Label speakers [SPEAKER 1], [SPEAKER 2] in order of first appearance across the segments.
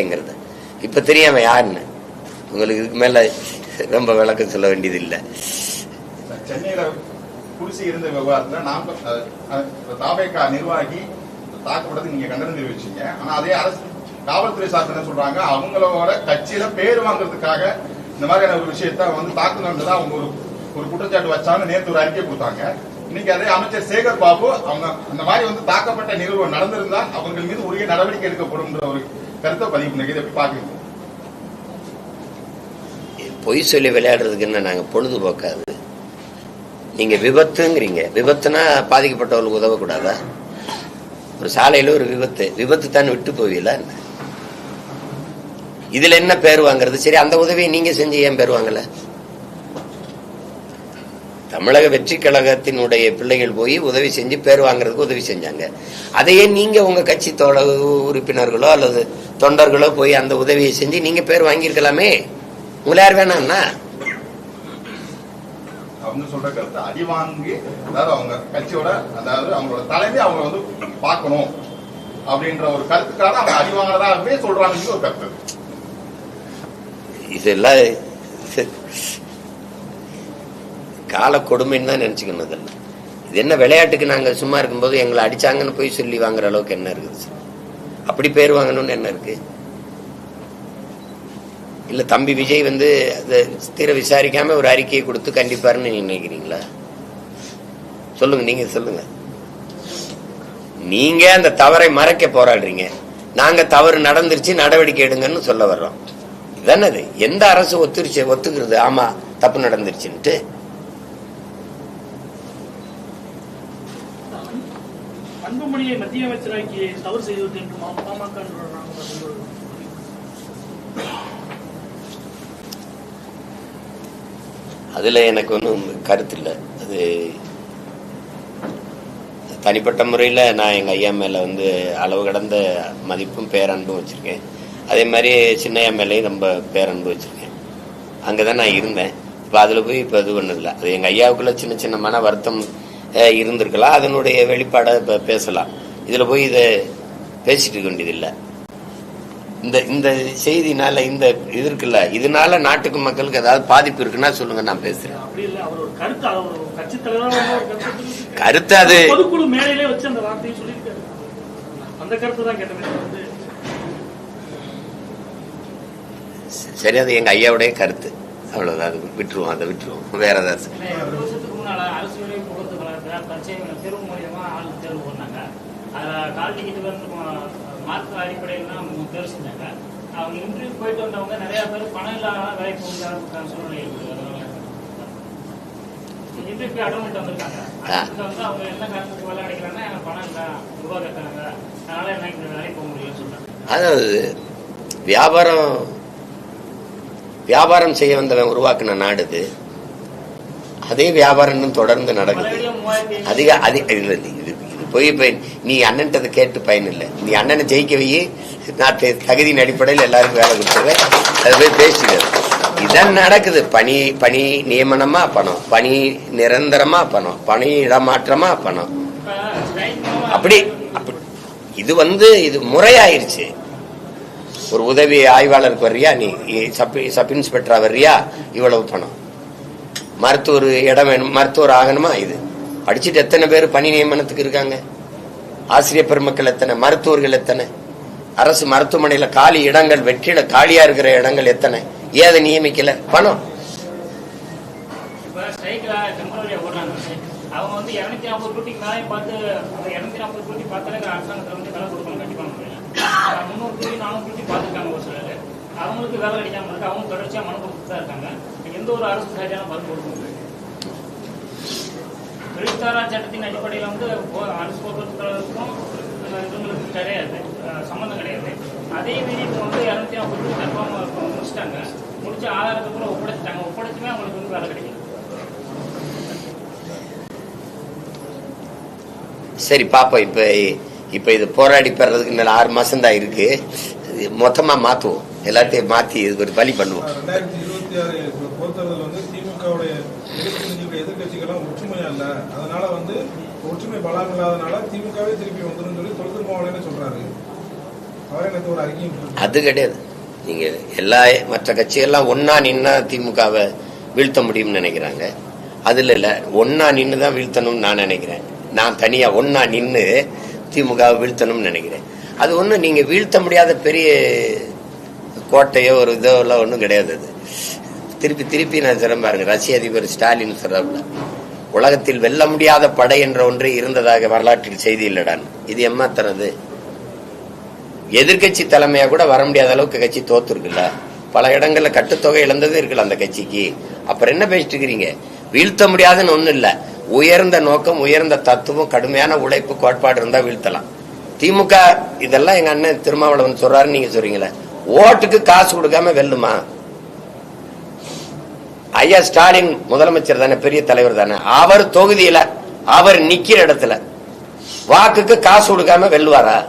[SPEAKER 1] ங்கிறது இப்ப தெரியாம யாருன்னு? உங்களுக்கு இதுக்கு மேல ரொம்ப விளக்கம் சொல்ல வேண்டியது இல்லை
[SPEAKER 2] சென்னையில குடிசை இருந்த விவகாரத்துல நாம தாவேக்கா நிர்வாகி தாக்கப்பட்டது நீங்க கண்டனம் தெரிவிச்சீங்க ஆனா அதே அரசு காவல்துறை சார்ந்த என்ன சொல்றாங்க? அவங்களோட கட்சியில பேர் வாங்குறதுக்காக இந்த மாதிரியான ஒரு விஷயத்த வந்து தாக்குதல் அவங்க ஒரு ஒரு குற்றச்சாட்டு வச்சாங்க நேற்று ஒரு அறிக்கை கொடுத்தாங்க. இன்னைக்கு அதே அமைச்சர் சேகர் பாபு அவங்க அந்த மாதிரி வந்து தாக்கப்பட்ட நிகழ்வு நடந்திருந்தா அவங்க மீது உரிய நடவடிக்கை எடுக்கப்படும் ஒரு கருத்தை பதிவு பண்ணி எப்படி பாக்குறீங்க
[SPEAKER 1] பொய் சொல்லி விளையாடுறதுக்கு என்ன நாங்க பொழுதுபோக்காது. நீங்க விபத்துங்கிறீங்க. விபத்துனா பாதிக்கப்பட்டவர்களுக்கு உதவக்கூடாதா? ஒரு சாலையில ஒரு விபத்து. விபத்து தான் விட்டு போவீங்களா என்ன? இதுல என்ன பேர் வாங்குறது? சரி அந்த உதவியை நீங்க செஞ்சு ஏன் பேர் வாங்கலை? தமிழக வெற்றி கழகத்தினுடைய பிள்ளைகள் போய் உதவி செஞ்சு பேர் வாங்குறதுக்கு உதவி செஞ்சாங்க. அதையே நீங்க உங்க கட்சி தோழ உறுப்பினர்களோ அல்லது தொண்டர்களோ போய் அந்த உதவியை செஞ்சு நீங்க பேர் வாங்கியிருக்கலாமே? உங்களை யார் வேணாம்னா
[SPEAKER 2] அவங்க சொல்ற கருத்து அடி வாங்கி அதாவது அவங்க கட்சியோட அதாவது அவங்களோட தலைமை அவங்க வந்து பார்க்கணும் அப்படின்ற ஒரு கருத்துக்காக அவங்க அடி வாங்குறதாகவே சொல்றாங்கன்னு ஒரு கருத்து.
[SPEAKER 1] இதெல்லாம் கால கொடுமைன்னு தான் நினைச்சுக்கணும் இதெல்லாம். இது என்ன விளையாட்டுக்கு நாங்கள் சும்மா இருக்கும்போது எங்களை அடிச்சாங்கன்னு போய் சொல்லி வாங்குற அளவுக்கு என்ன இருக்குது சார்? அப்படி பேர் வாங்கணும்னு என்ன இருக்கு? இல்ல தம்பி விஜய் வந்து அதை தீர விசாரிக்காம ஒரு அறிக்கையை கொடுத்து கண்டிப்பாருன்னு நினைக்கிறீங்களா? சொல்லுங்க நீங்க சொல்லுங்க. நீங்க அந்த தவறை மறைக்க போராடுறீங்க. நாங்க தவறு நடந்துருச்சு நடவடிக்கை எடுங்கன்னு சொல்ல வர்றோம். இதானது. அது எந்த அரசு ஒத்துருச்சு ஒத்துக்கிறது? ஆமா தப்பு நடந்துருச்சுன்ட்டு.
[SPEAKER 3] அன்புமணியை மத்திய அமைச்சராக்கி தவறு செய்வது என்று பாமக அதில்
[SPEAKER 1] அதுல எனக்கு ஒன்றும் கருத்து இல்லை. அது தனிப்பட்ட முறையில் நான் எங்கள் ஐயா மேலே வந்து அளவு கடந்த மதிப்பும் பேரன்பும் வச்சுருக்கேன். அதே மாதிரி சின்னையா மேலேயும் ரொம்ப பேரன்பு வச்சுருக்கேன். அங்கே தான் நான் இருந்தேன். இப்போ அதில் போய் இப்போ இது ஒன்றும் இல்லை. அது எங்கள் ஐயாவுக்குள்ள சின்ன சின்ன மன வருத்தம் இருந்திருக்கலாம். அதனுடைய வெளிப்பாடை இப்போ பேசலாம். இதில் போய் இதை பேசிட்டு வேண்டியதில்லை. இந்த இந்த செய்தினால இந்த இது இருக்குல்ல இதனால நாட்டுக்கு மக்களுக்கு ஏதாவது பாதிப்பு இருக்குன்னா சொல்லுங்க நான் பேசுறேன்.
[SPEAKER 3] கருத்து
[SPEAKER 1] அது சரி அது எங்க ஐயாவுடைய கருத்து. அவ்வளவுதான். அது விட்டுருவோம் அதை விட்டுருவோம். வேற ஏதாவது
[SPEAKER 4] பரிச்சை தேர்வு மூலியமா ஆள் தேர்வு பண்ணாங்க. அதுல கால் டிக்கெட் வந்து மார்க் அடிப்படையில் தான் தேர்வு செஞ்சாங்க. அவங்க இன்டர்வியூ போயிட்டு வந்தவங்க நிறைய பேர் பணம் இல்லாத வேலைக்கு போக முடியாத சூழ்நிலை இன்டர்வியூ அட்டன் பண்ணிட்டு வந்திருக்காங்க. அதுக்கு வந்து அவங்க என்ன காரணத்துக்கு வேலை கிடைக்கிறாங்கன்னா எனக்கு பணம் இல்லை ரூபா கட்டுறாங்க அதனால இந்த வேலைக்கு போக முடியலன்னு சொல்றாங்க.
[SPEAKER 1] அதாவது வியாபாரம் வியாபாரம் செய்ய வந்தவன் உருவாக்குன நாடு இது. அதே வியாபாரம் இன்னும் தொடர்ந்து நடக்குது. அதிக அதிக இது இது போய் நீ அண்ணன்ட்டதை கேட்டு பயன் இல்லை நீ அண்ணனை ஜெயிக்கவையே நான் தகுதியின் அடிப்படையில் எல்லாருக்கும் வேலை கொடுத்துருவேன். அது போய் பேசிக்கிறது இதான் நடக்குது. பணி பணி நியமனமா பணம். பணி நிரந்தரமா பணம். பணி இடமாற்றமா பணம். அப்படி அப்படி. இது வந்து இது முறையாயிருச்சு. ஒரு உதவி ஆய்வாளருக்கு வர்றியா நீ? சப் சப் இன்ஸ்பெக்டரா வர்றியா? இவ்வளவு பணம். மருத்துவர் இடம் வேணும் மருத்துவர் ஆகணுமா இது? படிச்சுட்டு எத்தனை பேர் பணி நியமனத்துக்கு இருக்காங்க? ஆசிரியர் பெருமக்கள் எத்தனை? மருத்துவர்கள் எத்தனை? அரசு மருத்துவமனையில காலி இடங்கள் வெற்றிட காலியா இருக்கிற இடங்கள் எத்தனை? ஏன் நியமிக்கல? பணம்.
[SPEAKER 4] அவங்களுக்கு வேலை கிடைக்காம இருக்கு. அவங்க தொடர்ச்சியா மனு கொடுத்துதான் இருக்காங்க. எந்த ஒரு அரசு சரியான பதில் கொடுக்க முடியல. தொழிற்சாரா சட்டத்தின் அடிப்படையில் வந்து அரசு போக்குவரத்து கழகத்துக்கும் அஹ், இவங்களுக்கு கிடையாது. சம்மந்தம் கிடையாது. அதே மீறி இப்போ வந்து இரநூத்தி நாற்பது கன்ஃபார்ம் முடிச்சிட்டாங்க. முடிச்சு ஆதாரத்தை கூட ஒப்படைச்சிட்டாங்க. ஒப்படைச்சுமே அவங்களுக்கு வந்து வேலை கிடைக்கும்
[SPEAKER 1] சரி பாப்போம். இப்ப இப்ப இது போராடி பெறதுக்கு இன்னும் ஆறு மாசம் தான் இருக்கு மொத்தமா மாத்துவோம். எல்லாத்தையும் மாத்தி இது ஒரு வழி பண்ணுவோம்.
[SPEAKER 5] தேர்தல் வந்து திமுகவுடைய எதிர்கட்சிகளுடைய எதிர்கட்சிகள்லாம் ஒற்றுமையா இல்ல. அதனால வந்து ஒற்றுமை பலம் இல்லாதனால திமுகவே திருப்பி வந்துடும் சொல்லி தொழில் மாவட்டம்னு சொல்றாரு. அவரே நேற்று ஒரு அறிக்கையும்
[SPEAKER 1] அது கிடையாது. நீங்க எல்லா மற்ற கட்சிகள்லாம் ஒன்னா நின்னா திமுகவை வீழ்த்த முடியும்னு நினைக்கிறாங்க. அதுல இல்ல ஒன்னா நின்று தான் வீழ்த்தணும்னு நான் நினைக்கிறேன். நான் தனியா ஒன்னா நின்று திமுகவை வீழ்த்தணும்னு நினைக்கிறேன். அது ஒன்றும் நீங்க வீழ்த்த முடியாத பெரிய கோட்டையோ ஒரு இதோ எல்லாம் ஒன்றும் கிடையாது அது. திருப்பி திருப்பி நான் சொல்றேன் பாருங்க ரஷ்ய அதிபர் ஸ்டாலின் சொல்றாப்புல உலகத்தில் வெல்ல முடியாத படை என்ற ஒன்று இருந்ததாக வரலாற்றில் செய்தி இல்லடான் இது எம்மாத்தனது எதிர்க்கட்சி தலைமையா கூட வர முடியாத அளவுக்கு கட்சி தோத்துருக்குல்ல. பல இடங்கள்ல கட்டுத்தொகை இழந்தது இருக்குல்ல அந்த கட்சிக்கு. அப்புறம் என்ன பேசிட்டு இருக்கிறீங்க? வீழ்த்த முடியாதுன்னு ஒண்ணும் இல்ல. உயர்ந்த நோக்கம் உயர்ந்த தத்துவம் கடுமையான உழைப்பு கோட்பாடு இருந்தா வீழ்த்தலாம். திமுக இதெல்லாம் எங்க அண்ணன் திருமாவளவன் சொல்றாருன்னு நீங்க சொல்றீங்களே ஓட்டுக்கு காசு கொடுக்காம வெல்லுமா? ஐயா ஸ்டாலின் முதலமைச்சர் தானே பெரிய தலைவர் தானே. அவர் தொகுதியில அவர் நிக்கிற இடத்துல வாக்குக்கு காசு கொடுக்காம வெல்லுவாரா?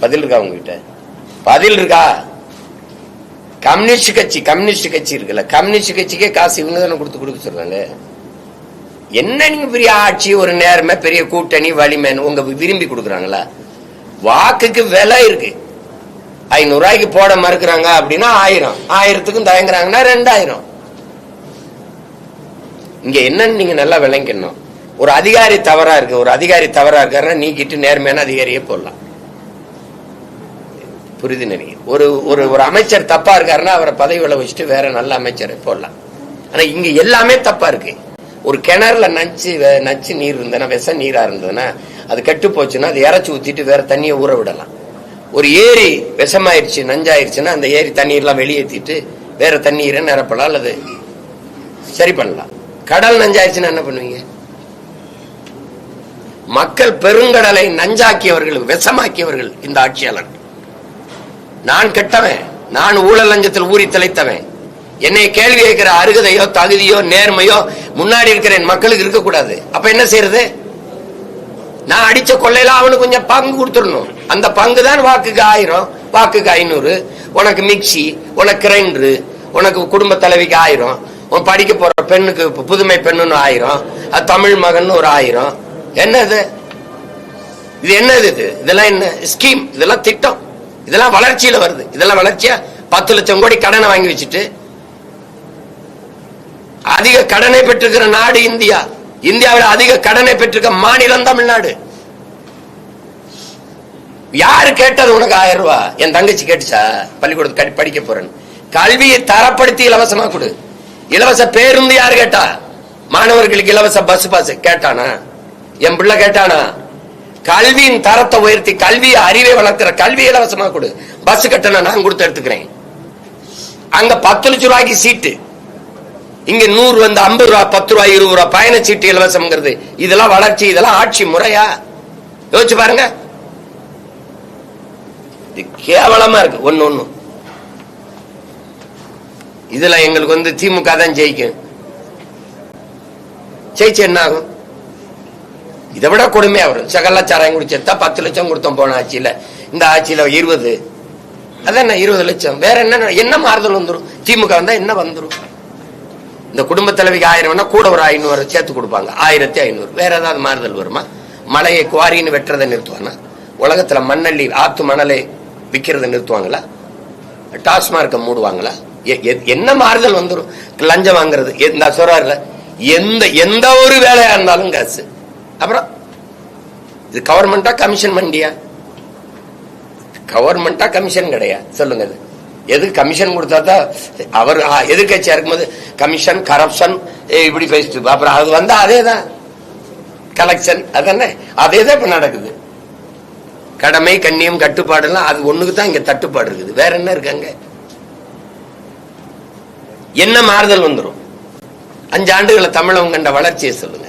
[SPEAKER 1] பதில் இருக்கா உங்ககிட்ட? பதில் இருக்கா? கம்யூனிஸ்ட் கட்சி கம்யூனிஸ்ட் கட்சி இருக்குல்ல கம்யூனிஸ்ட் கட்சிக்கே காசு இவங்க தானே கொடுத்து கொடுக்க சொல்றாங்க. என்ன நீங்க பெரிய ஆட்சி ஒரு நேர்மை பெரிய கூட்டணி வலிமைன்னு உங்க விரும்பி கொடுக்குறாங்களா? வாக்குக்கு விலை இருக்கு. ஐநூறு ரூபாய்க்கு போட மறுக்கிறாங்க அப்படின்னா ஆயிரம். ஆயிரத்துக்கும் தயங்குறாங்கன்னா ரெண்டாயிரம். இங்க என்னன்னு நீங்க நல்லா விளங்கிக்கணும். ஒரு அதிகாரி தவறா இருக்கு. ஒரு அதிகாரி தவறா இருக்காருன்னா நீக்கிட்டு நேர்மையான அதிகாரியே போடலாம். புரிது நினைக்கிறேன் ஒரு ஒரு ஒரு அமைச்சர் தப்பா இருக்காருன்னா அவரை பதவி வச்சுட்டு வேற நல்ல அமைச்சரை போடலாம். ஆனா இங்க எல்லாமே தப்பா இருக்கு. ஒரு கிணறுல நச்சு வே- நச்சு நீர் இருந்ததுன்னா விஷ நீரா இருந்ததுன்னா அது கெட்டு போச்சுன்னா அது இறச்சி ஊத்திட்டு வேற தண்ணியை ஊற விடலாம். ஒரு ஏரி விஷமாயிருச்சு நஞ்சாயிருச்சுன்னா அந்த ஏரி தண்ணீர்லாம் வெளியேற்றிட்டு வேற தண்ணீரை நிரப்பலாம் அல்லது சரி பண்ணலாம். கடல் நஞ்சாயிருச்சுன்னா என்ன பண்ணுவீங்க? மக்கள் பெருங்கடலை நஞ்சாக்கியவர்கள் விஷமாக்கியவர்கள் இந்த ஆட்சியாளர். நான் கெட்டவன் நான் ஊழல் லஞ்சத்தில் ஊறி திளைத்தவன். என்னை கேள்வி கேட்கிற அருகதையோ தகுதியோ நேர்மையோ முன்னாடி இருக்கிற என் மக்களுக்கு இருக்கக்கூடாது. அப்ப என்ன செய்யறது நான் அடிச்ச கொள்ளையில அவனுக்கு கொஞ்சம் பங்கு கொடுத்துடணும். அந்த பங்கு தான் வாக்குக்கு ஆயிரம் வாக்குக்கு ஐநூறு. உனக்கு மிக்சி உனக்கு கிரைண்டரு உனக்கு குடும்ப தலைவிக்கு ஆயிரம். உன் படிக்க போற பெண்ணுக்கு பு- புதுமை பெண்ணுன்னு ஆயிரம். அது தமிழ் மகன் ஒரு ஆயிரம். என்னது? இது என்னது இது? இதெல்லாம் என்ன? ஸ்கீம். இதெல்லாம் திட்டம். இதெல்லாம் வளர்ச்சியில வருது. இதெல்லாம் வளர்ச்சியா? பத்து லட்சம் கோடி கடனை வாங்கி வச்சுட்டு. அதிக கடனை பெற்றிருக்கிற நாடு இந்தியா. இந்தியாவில் அதிக கடனை பெற்றிருக்க மாநிலம் தமிழ்நாடு. யாரு கேட்டது உனக்கு ஆயிரம் ரூபாய் என் தங்கச்சி கேட்டுச்சா? பள்ளிக்கூடத்து படிக்க போறேன்னு. கல்வியை தரப்படுத்தி இலவசமா கொடு. இலவச பேருந்து யாரு கேட்டா? மாணவர்களுக்கு இலவச பஸ் பாஸ் கேட்டானா? என் பிள்ளை கேட்டானா? கல்வியின் தரத்தை உயர்த்தி கல்வியை அறிவை வளர்க்கிற கல்வி இலவசமா கொடு. பஸ் கட்டணம் நான் கொடுத்து எடுத்துக்கிறேன். அங்க பத்து லட்சம் ரூபாய்க்கு சீட்டு இங்க நூறு வந்து ஐம்பது ரூபா பத்து ரூபாய் இருபது ரூபாய் பயணச்சீட்டு இலவசம்ங்கிறது. இதெல்லாம் வளர்ச்சி இதெல்லாம் ஆட்சி முறையா? யோசிச்சு பாருங்க. இது கேவலமா இருக்கு. ஒன்னு ஒண்ணு. இதுல எங்களுக்கு வந்து திமுக தான் ஜெயிக்கும். ஜெயிச்சு என்ன ஆகும்? இதை விட கொடுமையா வரும். சகலாச்சாரம் குடிச்சா பத்து லட்சம் கொடுத்தோம் போன ஆட்சியில. இந்த ஆட்சியில இருபது. அதான் இருபது லட்சம். வேற என்ன என்ன மாறுதல் வந்துரும்? திமுக வந்தா என்ன வந்துரும்? இந்த குடும்ப தலைவிக்கு ஆயிரம் கூட ஒரு ஐநூறு சேர்த்து கொடுப்பாங்க. ஆயிரத்தி ஐநூறு. வேற ஏதாவது மாறுதல் வருமா? மலையை குவாரின்னு வெட்டுறதை நிறுத்துவானா? உலகத்துல மண்ணள்ளி ஆத்து மணலை விற்கிறத நிறுத்துவாங்களா? டாஸ்மார்க்க மூடுவாங்களா? எ- என்ன மாறுதல் வந்துடும் லஞ்சம் வாங்குறது இந்த சொல்றாருல எந்த எந்த ஒரு வேலையா இருந்தாலும் காசு. அப்புறம் இது கவர்மெண்டா கமிஷன் மண்டியா கவர்மெண்டா கமிஷன் கிடையாது சொல்லுங்க எதுக்கு கமிஷன் கொடுத்தா தான் அவர் எதிர்கட்சியா இருக்கும்போது கமிஷன் கரப்ஷன் இப்படி பேசிட்டு அப்புறம் அது வந்தா அதே தான் கலெக்ஷன் அதானே அதே தான் இப்ப நடக்குது. கடமை கண்ணியம் கட்டுப்பாடுலாம் அது ஒண்ணுக்கு தான் இங்க தட்டுப்பாடு இருக்குது. வேற என்ன இருக்காங்க என்ன மாறுதல் வந்துடும் அஞ்சு ஆண்டுகளை தமிழகம் கண்ட வளர்ச்சியை சொல்லுங்க.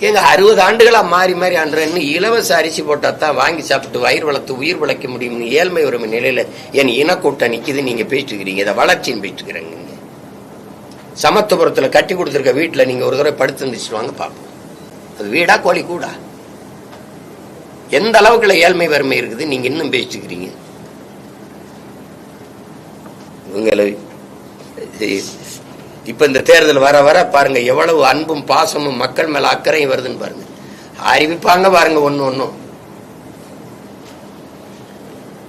[SPEAKER 1] ஏங்க அறுபது ஆண்டுகளா மாறி மாறி ஆண்டு இன்னும் இலவச அரிசி போட்டா தான் வாங்கி சாப்பிட்டு வயிறு வளர்த்து உயிர் வளர்க்க முடியும்னு ஏழ்மை உரிமை நிலையில என் இனக்கூட்டம் நிக்குது நீங்க பேசிட்டு இருக்கிறீங்க இதை வளர்ச்சின்னு பேசிட்டு இருக்கிறீங்க கட்டி கொடுத்துருக்க வீட்டில் நீங்கள் ஒரு தடவை படுத்து இருந்துச்சு வாங்க பார்ப்போம் அது வீடா கோழி கூடா? எந்த அளவுக்குள்ள ஏழ்மை வறுமை இருக்குது நீங்கள் இன்னும் பேசிட்டு இருக்கிறீங்க உங்களை இப்ப இந்த தேர்தல் வர வர பாருங்க எவ்வளவு அன்பும் பாசமும் மக்கள் மேல அக்கறையும் வருதுன்னு பாருங்க. அறிவிப்பாங்க பாருங்க ஒண்ணு ஒண்ணும்.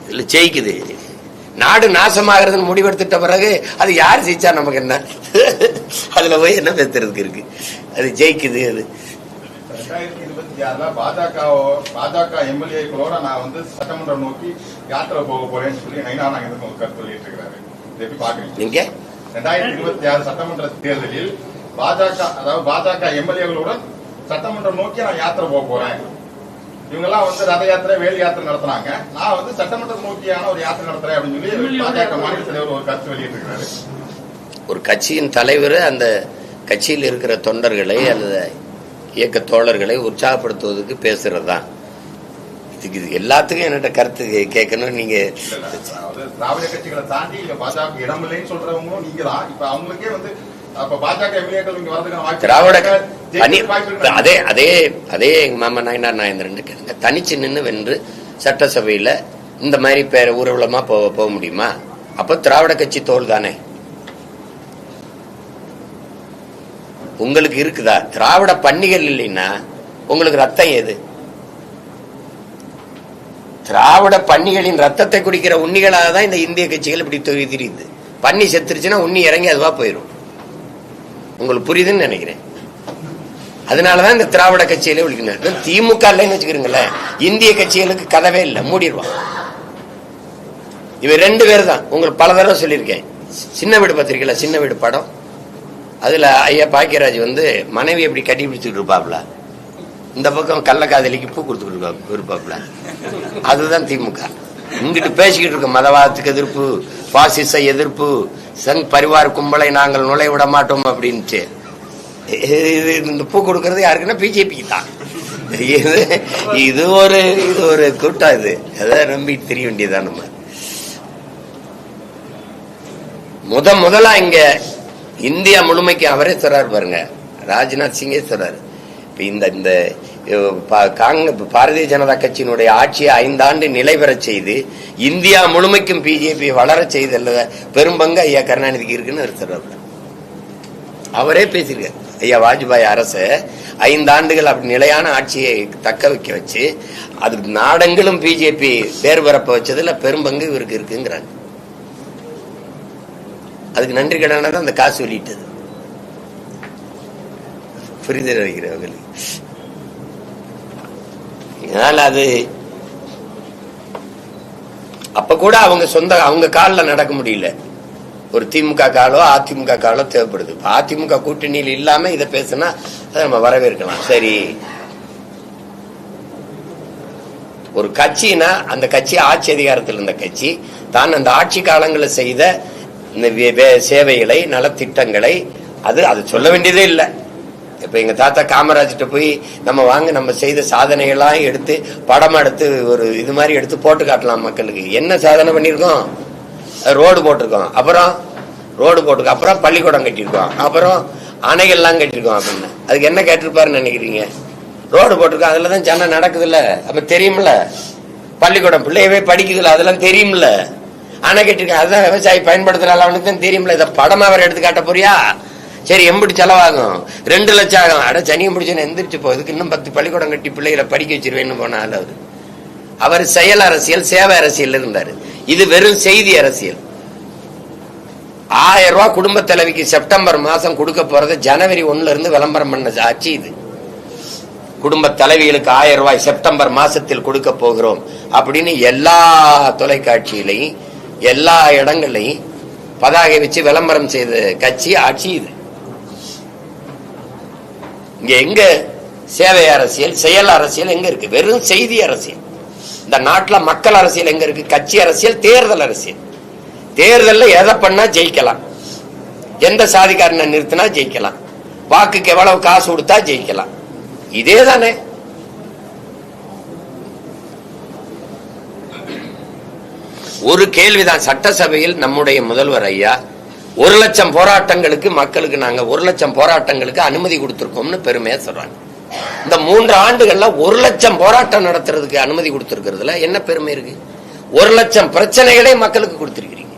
[SPEAKER 1] இதுல ஜெயிக்குது. நாடு நாசமாகிறதுன்னு முடிவெடுத்துட்ட பிறகு அது யார் ஜெயிச்சா நமக்கு என்ன? அதுல போய் என்ன பேசுறதுக்கு இருக்கு? அது ஜெயிக்குது அது.
[SPEAKER 2] பாஜக பாஜக எம்எல்ஏக்களோட நான் வந்து சட்டமன்றம் நோக்கி யாத்திரை போக போறேன்னு சொல்லி நைனா நாங்க கருத்து சொல்லிட்டு இருக்கிறாரு
[SPEAKER 1] நீங்க?
[SPEAKER 2] ரெண்டாயிரத்தி இருபத்தி ஆறு சட்டமன்ற தேர்தலில் பாஜக அதாவது பாஜக எம்எல்ஏகளுடன் சட்டமன்றம் நோக்கி நான் யாத்திரை போக போறேன். இவங்க எல்லாம் வந்து ரத யாத்திரை வேல் யாத்திரை நடத்துனாங்க. நான் வந்து சட்டமன்றத்தை நோக்கியான ஒரு யாத்திரை நடத்துறேன் அப்படின்னு சொல்லி பாஜக மாநில தலைவர் ஒரு கருத்து வெளியிட்டிருக்கிறாரு
[SPEAKER 1] ஒரு கட்சியின் தலைவர் அந்த கட்சியில் இருக்கிற தொண்டர்களை அல்லது இயக்க தோழர்களை உற்சாகப்படுத்துவதற்கு பேசுறது தான் இது எல்லாத்துக்கும் என்கிட்ட கருத்து கேட்கணும் நீங்க
[SPEAKER 2] திராவிட கட்சிகளை தாண்டி பாஜக இடம் இல்லைன்னு சொல்றவங்களும் நீங்க தான் இப்ப அவங்களுக்கே வந்து
[SPEAKER 1] திராவிட. அதே அதே அதே எங்க மாமா நாயனார் நாயந்திரன் கேளுங்க. தனிச்சு நின்று வென்று சட்டசபையில இந்த மாதிரி பேர ஊர்வலமா போக போக முடியுமா? அப்ப திராவிட கட்சி தோல் தானே? உங்களுக்கு இருக்குதா? திராவிட பன்னிகள் இல்லைன்னா உங்களுக்கு ரத்தம் ஏது? திராவிட பன்னிகளின் ரத்தத்தை குடிக்கிற உண்ணிகளாக தான் இந்த இந்திய கட்சிகள் இப்படி தொகை தெரியுது. பன்னி செத்துருச்சுன்னா உண்ணி இறங்கி அதுவா போயிடும் உங்களுக்கு புரியுதுன்னு நினைக்கிறேன். அதனாலதான் இந்த திராவிட கட்சியிலே ஒழிக்கணும் திமுக இல்லைன்னு வச்சுக்கிறீங்களேன் இந்திய கட்சிகளுக்கு கதவே இல்லை. மூடிடுவான் இவன் ரெண்டு பேர் தான் உங்களுக்கு பல தடவை சொல்லியிருக்கேன். சின்ன வீடு பத்திரிக்கையில் சின்ன வீடு படம். அதுல ஐயா பாக்கியராஜ் வந்து மனைவி எப்படி கட்டி பிடிச்சிட்டு இருப்பாப்ல. இந்த பக்கம் கள்ளக்காதலிக்கு பூ கொடுத்துட்டு இருப்பாப்ல அதுதான் திமுக. இங்கிட்டு பேசிக்கிட்டு இருக்கோம். மதவாதத்துக்கு எதிர்ப்பு பாசிச எதிர்ப்பு சங் பரிவார் கும்பலை நாங்கள் நுழைய விட மாட்டோம் அப்படின்ட்டு. இது இந்த பூ கொடுக்கறது யாருக்குன்னா பிஜேபிக்கு தான். இது இது ஒரு இது ஒரு கூட்டம் இது. அதை நம்பி தெரிய வேண்டியதான் நம்ம. முத முதலா இங்க இந்தியா முழுமைக்கு அவரே சொல்றாரு பாருங்க. ராஜ்நாத் சிங்கே சொல்றாரு இந்த இந்த பாரதிய ஜனதா கட்சியினுடைய ஆட்சியை ஐந்தாண்டு நிலை பெறச் செய்து இந்தியா முழுமைக்கும் பிஜேபி வளரச் செய்தல்ல பெரும்பங்கு ஐயா கருணாநிதிக்கு இருக்குன்னு இருக்கிறார் அவரே. பேசியிருக்காரு. ஐயா வாஜ்பாய் அரசு ஐந்தாண்டுகள் அப்படி நிலையான ஆட்சியை தக்க வைக்க வச்சு அது நாடங்களும் பிஜேபி பேர் பரப்ப வச்சதுல பெரும்பங்கு இவருக்கு இருக்குங்கிறாங்க. அதுக்கு நன்றி கடனாக தான் அந்த காசு வெளியிட்டது. புரிதல் வருகிறவர்கள் இதனால் அது அப்ப கூட அவங்க சொந்த அவங்க காலில் நடக்க முடியல. ஒரு திமுக காலோ அதிமுக காலோ தேவைப்படுது. அதிமுக கூட்டணியில் இல்லாம இதை பேசினா அதை நம்ம வரவேற்கலாம். சரி. ஒரு கட்சினா அந்த கட்சி ஆட்சி அதிகாரத்தில் இருந்த கட்சி தான் அந்த ஆட்சி காலங்களில் செய்த இந்த வே- வே- சேவைகளை நலத்திட்டங்களை அது அது சொல்ல வேண்டியதே இல்லை. இப்போ எங்கள் தாத்தா காமராஜ்கிட்ட போய் நம்ம வாங்க நம்ம செய்த சாதனைகள்லாம் எடுத்து படம் எடுத்து ஒரு இது மாதிரி எடுத்து போட்டு காட்டலாம் மக்களுக்கு. என்ன சாதனை பண்ணியிருக்கோம்? ரோடு போட்டிருக்கோம். அப்புறம் ரோடு போட்டிருக்கோம். அப்புறம் பள்ளிக்கூடம் கட்டியிருக்கோம். அப்புறம் அணைகள்லாம் கட்டியிருக்கோம் அப்படின்னு. அதுக்கு என்ன கேட்டிருப்பாருன்னு நினைக்கிறீங்க? ரோடு போட்டிருக்கோம். அதில் தான் ஜனம் நடக்குதுல்ல? அப்போ தெரியுமில்ல பள்ளிக்கூடம் பிள்ளையவே படிக்குதுல்ல? அதெல்லாம் தெரியுமில்ல அணை கட்டிருக்கேன் அதுதான் விவசாயி பயன்படுத்துகிறாள் அவனுக்கு தான் தெரியுமில்ல இதை படம் அவர் எடுத்து காட்ட போறியா? சரி எம்பிடி செலவாகும். ரெண்டு லட்சம் ஆகும். அட சனியம் பிடிச்சுன்னு எந்திரிச்சு போ. இதுக்கு இன்னும் பத்து பள்ளிக்கூடம் கட்டி பிள்ளைகளை படிக்க வச்சிருவேன்னு போனால் அவர். அவர் செயல் அரசியல் சேவை அரசியல் இருந்தார். இது வெறும் செய்தி அரசியல். ஆயிரம் ரூபாய் குடும்ப தலைவிக்கு செப்டம்பர் மாசம் கொடுக்க போறது ஜனவரி ஒண்ணுல இருந்து விளம்பரம் பண்ண ஆட்சி இது. குடும்ப தலைவிகளுக்கு ஆயிரம் ரூபாய் செப்டம்பர் மாசத்தில் கொடுக்க போகிறோம் அப்படின்னு எல்லா தொலைக்காட்சியிலையும் எல்லா இடங்களையும் பதாகை வச்சு விளம்பரம் செய்த கட்சி ஆட்சி இது. இங்க எங்க சேவை அரசியல் செயல் அரசியல் எங்க இருக்கு? வெறும் செய்தி அரசியல். இந்த நாட்டுல மக்கள் அரசியல் எங்க இருக்கு? கட்சி அரசியல் தேர்தல் அரசியல். தேர்தலில் எதை பண்ணா ஜெயிக்கலாம். எந்த சாதிக்காரனை நிறுத்தினா ஜெயிக்கலாம். வாக்குக்கு எவ்வளவு காசு கொடுத்தா ஜெயிக்கலாம். இதே தானே. ஒரு கேள்விதான் சட்டசபையில் நம்முடைய முதல்வர் ஐயா ஒரு லட்சம் போராட்டங்களுக்கு மக்களுக்கு நாங்க ஒரு லட்சம் போராட்டங்களுக்கு அனுமதி கொடுத்திருக்கோம்னு பெருமையா சொல்றாங்க. இந்த மூன்று ஆண்டுகள்ல ஒரு லட்சம் போராட்டம் நடத்துறதுக்கு அனுமதி கொடுத்திருக்கிறதுல என்ன பெருமை இருக்கு? ஒரு லட்சம் பிரச்சனைகளே மக்களுக்கு கொடுத்திருக்கிறீங்க.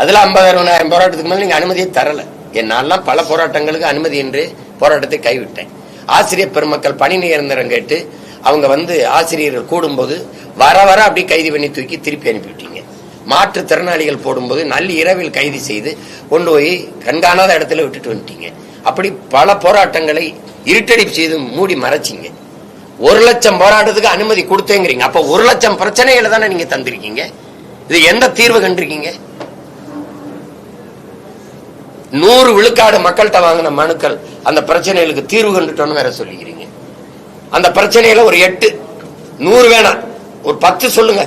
[SPEAKER 1] அதுல ஐம்பது அறுபதாயிரம் போராட்டத்துக்கு மேல நீங்க அனுமதியை தரல. என்னாலாம் பல போராட்டங்களுக்கு அனுமதி என்று போராட்டத்தை கைவிட்டேன். ஆசிரியர் பெருமக்கள் பணி நிரந்தரம் கேட்டு அவங்க வந்து ஆசிரியர்கள் கூடும்போது வர வர அப்படி கைது பண்ணி தூக்கி திருப்பி அனுப்பிவிட்டீங்க. மாற்றுத்திறனாளிகள் போடும்போது நல்ல இரவில் கைது செய்து கொண்டு போய் கண்காணாத இடத்துல விட்டுட்டு வந்துட்டீங்க. அப்படி பல போராட்டங்களை இருட்டடி செய்து மூடி மறைச்சிங்க. ஒரு லட்சம் போராட்டத்துக்கு அனுமதி கொடுத்தேங்கிறீங்க. அப்ப ஒரு லட்சம் பிரச்சனைகளை தானே நீங்க தந்திருக்கீங்க? இது எந்த தீர்வு கண்டிருக்கீங்க? நூறு விழுக்காடு மக்கள்கிட்ட வாங்கின மனுக்கள் அந்த பிரச்சனைகளுக்கு தீர்வு கண்டுட்டோம்னு வேற சொல்லிக்கிறீங்க. அந்த பிரச்சனையில ஒரு எட்டு நூறு வேணாம். ஒரு பத்து சொல்லுங்க.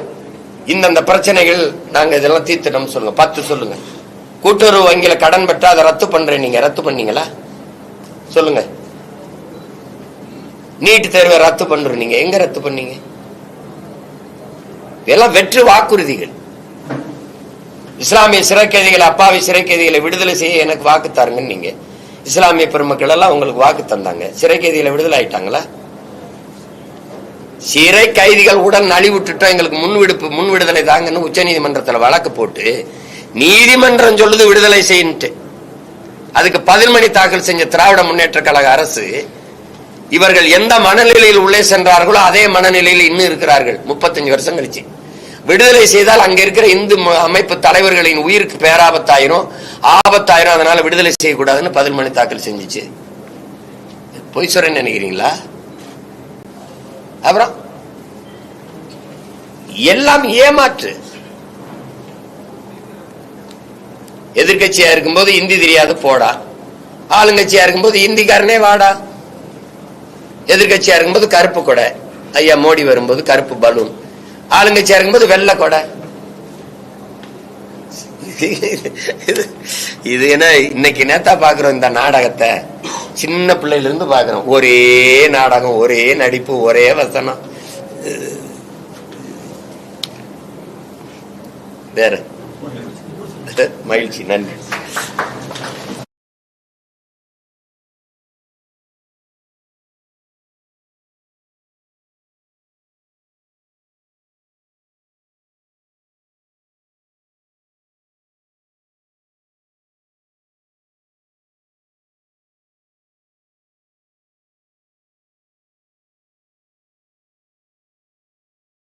[SPEAKER 1] இந்தந்த பிரச்சனைகள் நாங்க இதெல்லாம் தீர்த்துட்டோம் சொல்லுங்க. பத்து சொல்லுங்க. கூட்டுறவு வங்கியில கடன் பெற்றா அதை ரத்து பண்றேன் நீங்க. ரத்து பண்ணீங்களா? சொல்லுங்க. நீட் தேர்வை ரத்து பண்றோம் நீங்க. எங்க ரத்து பண்ணீங்க? இதெல்லாம் வெற்று வாக்குறுதிகள். இஸ்லாமிய சிறைக்கைதிகளை அப்பாவி சிறைக்கைதிகளை விடுதலை செய்ய எனக்கு வாக்கு தாருங்கன்னு நீங்க. இஸ்லாமிய பெருமக்கள் எல்லாம் உங்களுக்கு வாக்கு தந்தாங்க. சிறைக்கைதிகளை விடுதலை ஆயிட்டாங்களா? சிறை கைதிகள் உடன் நலிவுட்டுட்டோம் எங்களுக்கு முன் விடுப்பு முன் விடுதலை தாங்கன்னு உச்சநீதிமன்றத்துல வழக்கு போட்டு நீதிமன்றம் சொல்லுது விடுதலை செய்யின்ட்டு. அதுக்கு பதில் மணி தாக்கல் செஞ்ச திராவிட முன்னேற்ற கழக அரசு இவர்கள் எந்த மனநிலையில் உள்ளே சென்றார்களோ அதே மனநிலையில் இன்னும் இருக்கிறார்கள். முப்பத்தஞ்சு வருஷம் கழிச்சு. விடுதலை செய்தால் அங்க இருக்கிற இந்து அமைப்பு தலைவர்களின் உயிருக்கு பேராபத்தாயிரும் ஆபத்தாயிரும் அதனால விடுதலை செய்யக்கூடாதுன்னு பதில் மணி தாக்கல் செஞ்சுச்சு. பொய் சொல்றேன்னு நினைக்கிறீங்களா அப்புறம் எல்லாம் ஏமாற்று. எதிர்க்கட்சியா இருக்கும்போது இந்தி தெரியாது போடா. ஆளுங்கட்சியா இருக்கும்போது இந்திக்காரனே வாடா. எதிர்கட்சியா இருக்கும்போது கருப்பு கொடை. ஐயா மோடி வரும்போது கருப்பு பலூன். ஆளுங்கட்சியா இருக்கும்போது வெள்ளை கொடை. இது- இது என்ன இன்னைக்கு நேத்தா பாக்குறோம் இந்த நாடகத்தை. சின்ன பிள்ளையில இருந்து பாக்குறோம். ஒரே நாடகம் ஒரே நடிப்பு ஒரே வசனம். வேற. மகிழ்ச்சி நன்றி.